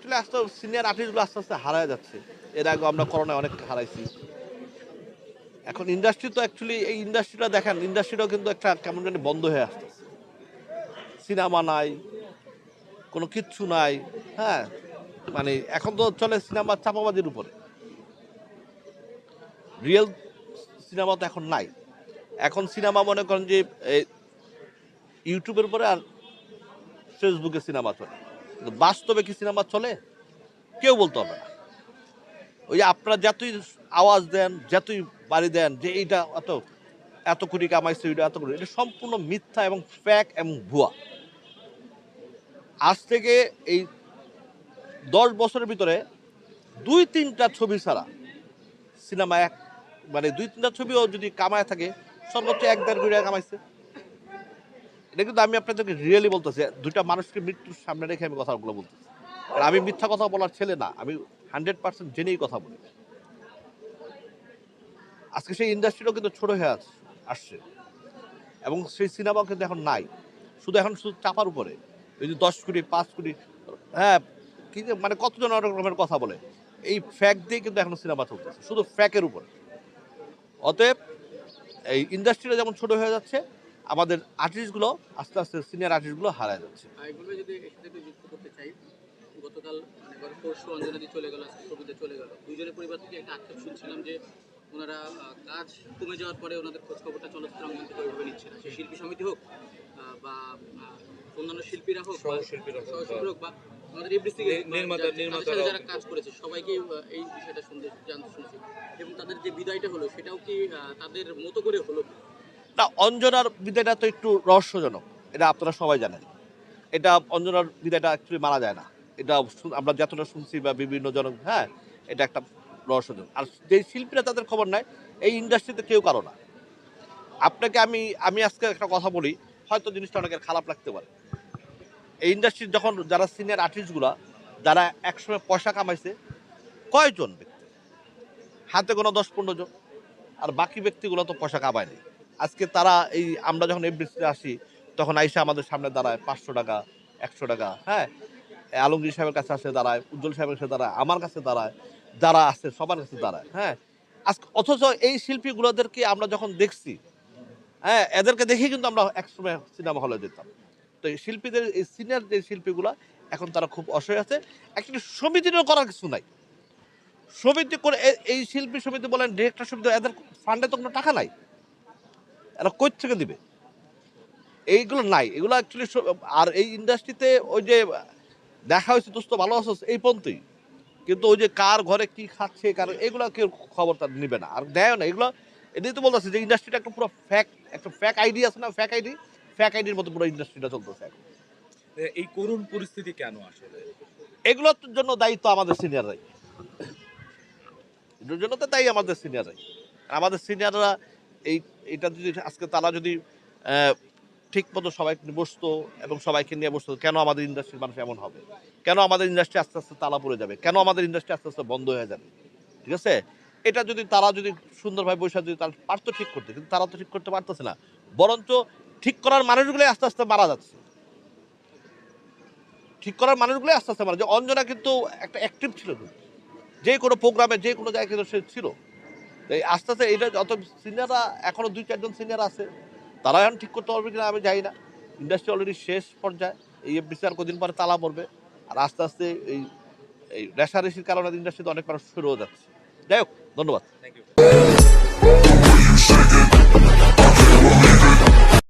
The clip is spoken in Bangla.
অ্যাকচুয়ালি আস্তে সিনিয়র আর্টিস্টগুলো আস্তে আস্তে হারায় যাচ্ছে। এর আগে আমরা করোনায় অনেক হারাইছি। এখন ইন্ডাস্ট্রি তো অ্যাকচুয়ালি এই ইন্ডাস্ট্রিটা দেখেন ইন্ডাস্ট্রিটাও কিন্তু একটা কেমন জানি বন্ধ হয়ে আসতেছে সিনেমা নাই, কোনো কিচ্ছু নাই হ্যাঁ? মানে এখন তো চলে সিনেমা চাপাবাজির উপরে। রিয়েল সিনেমা তো এখন নাই। এখন সিনেমা মনে করেন যে ইউটিউবের উপরে আর ফেসবুকে সিনেমা চলে। বাস্তবে কি সিনেমা চলে? কেউ বলতে হবে না। ওই আপনারা যতই আওয়াজ দেন, যতই বাড়ি দেন, যে এইটা এত এত কোটি কামাইছে, ওইটা এত কোটি এটা সম্পূর্ণ মিথ্যা এবং ফ্যাক এবং ভুয়া। আজ থেকে এই দশ বছরের ভিতরে দুই তিনটা ছবি ছাড়া সিনেমা এক মানে দুই তিনটা ছবিও যদি কামায় থাকে, সর্বোচ্চ এক দেড় কোটি টাকা কামাইছে। এটা কিন্তু আমি আপনাদেরকে রিয়েলি বলতেছি, দুইটা মানুষকে মৃত্যুর সামনে রেখে আমি কথাগুলো বলতেছি। আর আমি মিথ্যা কথা বলার ছেলে না, আমি হান্ড্রেড পার্সেন্ট জেনেই কথা বলি। আজকে সেই ইন্ডাস্ট্রিটাও কিন্তু ছোট হয়ে আছে আসছে। এবং সেই সিনেমাও কিন্তু এখন নাই। শুধু এখন শুধু চাপার উপরে। ওই যে দশ কোটি, পাঁচ কোটি হ্যাঁ কি মানে কতজন অনেক রকমের কথা বলে? এই ফ্যাক দিয়ে কিন্তু এখন সিনেমা চলতেছে, শুধু ফ্যাকের উপরে। অতএব এই ইন্ডাস্ট্রিটা যেমন ছোট হয়ে যাচ্ছে আমাদের আর্টিস্টগুলো আস্তে আস্তে সিনিয়র আর্টিস্টগুলো হারায় যাচ্ছে। যদি এর সাথে একটু যুক্ত করতে চাই গতকাল মানে পরশু অঞ্জনাদি চলে গেল কবিতা চলে গেল। দুজনের পরিবার থেকে একটা আক্ষেপ শুনছিলাম যে ওনারা কাজ কমে যাওয়ার পরে ওনাদের খোঁজ চলচ্চিত্র অঙ্গন থেকে ওইভাবে নিচ্ছে না। সে শিল্পী সমিতি হোক বা অন্যান্য শিল্পীরা হোক বা সহশিল্পীরা হোক বা- আমাদের নির্মাতা- যারা কাজ করেছে সবাইকে এই বিষয়টা শুনতে জানতে শুনছি। এবং তাদের যে বিদায়টা হলো সেটাও কি তাদের মতো করে হলো? না, অঞ্জনার বিদায়টা তো একটু রহস্যজনক, এটা আপনারা সবাই জানেন। এটা অঞ্জনার বিদায়টা অ্যাকচুয়ালি মারা যায় না। এটা আমরা যতটা শুনছি বা বিভিন্ন জন হ্যাঁ এটা একটা রহস্যজনক। আর যে শিল্পীরা তাদের খবর নাই এই ইন্ডাস্ট্রিতে কেউ কারও না। আপনাকে আমি আমি আজকে একটা কথা বলি, হয়তো জিনিসটা অনেকের খারাপ লাগতে পারে। এই ইন্ডাস্ট্রির যখন যারা সিনিয়র আর্টিস্টগুলা যারা একসময় পয়সা কামাইছে, কয়জন ব্যক্তি? হাতে কোনো দশ পনেরো জন। আর বাকি ব্যক্তিগুলো তো পয়সা কামায়নি আজকে তারা এই, আমরা যখন এফডিসিতে আসি, তখন আইসা আমাদের সামনে দাঁড়ায় পাঁচশো টাকা, একশো টাকা হ্যাঁ? আলমগীর সাহেবের কাছে আসে দাঁড়ায়, উজ্জ্বল সাহেবের কাছে দাঁড়ায়, আমার কাছে দাঁড়ায়, যারা আছে সবার কাছে দাঁড়ায় হ্যাঁ? আজকে অথচ এই শিল্পীগুলোদেরকে আমরা যখন দেখছি হ্যাঁ এদেরকে দেখেই কিন্তু আমরা একসময় সিনেমা হলে যেতাম। তো এই শিল্পীদের, এই সিনিয়র যে শিল্পীগুলো, এখন তারা খুব অসহায় আছে। একটা সমিতিরও করার কিছু নাই। সমিতি করে এই শিল্পী সমিতি বলেন ডিরেক্টর সমিতি, এদের ফান্ডে তো কোনো টাকা নাই। এরা কই থেকে দিবে? এইগুলো নাই। এগুলো অ্যাকচুয়ালি আর এই ইন্ডাস্ট্রিতে ওই যে দেখা হয়েছে দোস্ত ভালো আছো? এই পর্যন্তই। কিন্তু ওই যে কার ঘরে কি খাচ্ছে কার এগুলো কেউ খবর তার নিবে না। আর দেয় না। এগুলো এটাই তো বলতেছে যে ইন্ডাস্ট্রিটা একটা পুরো ফ্যাক একটা ফ্যাক আইডি আছে না? ফ্যাক আইডি ফ্যাক আইডির মতো পুরো ইন্ডাস্ট্রিটা চলতেছে এখন। এই করুণ পরিস্থিতি কেন আসলে? এগুলোর জন্য দায়িত্ব আমাদের সিনিয়ররাই এটার জন্য তো দায়ী আমাদের সিনিয়ররাই আমাদের সিনিয়ররা এই, এটা যদি আজকে তারা যদি ঠিক মতো সবাই বসতো এবং সবাইকে নিয়ে বসতো, কেন আমাদের ইন্ডাস্ট্রির মানুষ এমন হবে? কেন আমাদের ইন্ডাস্ট্রি আস্তে আস্তে তালা পড়ে যাবে? কেন আমাদের ইন্ডাস্ট্রি আস্তে আস্তে বন্ধ হয়ে যাবে? ঠিক আছে? এটা যদি তারা যদি সুন্দরভাবে বসে যদি তারা পারতো ঠিক করতে, কিন্তু তারা তো ঠিক করতে পারতেছে না। বরঞ্চ ঠিক করার মানুষগুলোই আস্তে আস্তে মারা যাচ্ছে। ঠিক করার মানুষগুলোই আস্তে আস্তে মারা যে অঞ্জনা কিন্তু একটা অ্যাক্টিভ ছিল যে কোনো প্রোগ্রামে যে কোনো জায়গায় কিন্তু সে ছিল। এই আস্তে আস্তে এটা যত সিনিয়ররা এখনও দুই চারজন সিনিয়র আছে তারা এখন ঠিক করতে পারবে কিনা আমি যাই না। ইন্ডাস্ট্রি অলরেডি শেষ পর্যায়ে, এই এফডিসি আর কদিন পরে তালা পড়বে। আর আস্তে আস্তে এই এই রেশারেশির কারণে ইন্ডাস্ট্রিতে অনেক মানুষ শুরু হয়ে যাচ্ছে। যাই হোক, ধন্যবাদ। Thank you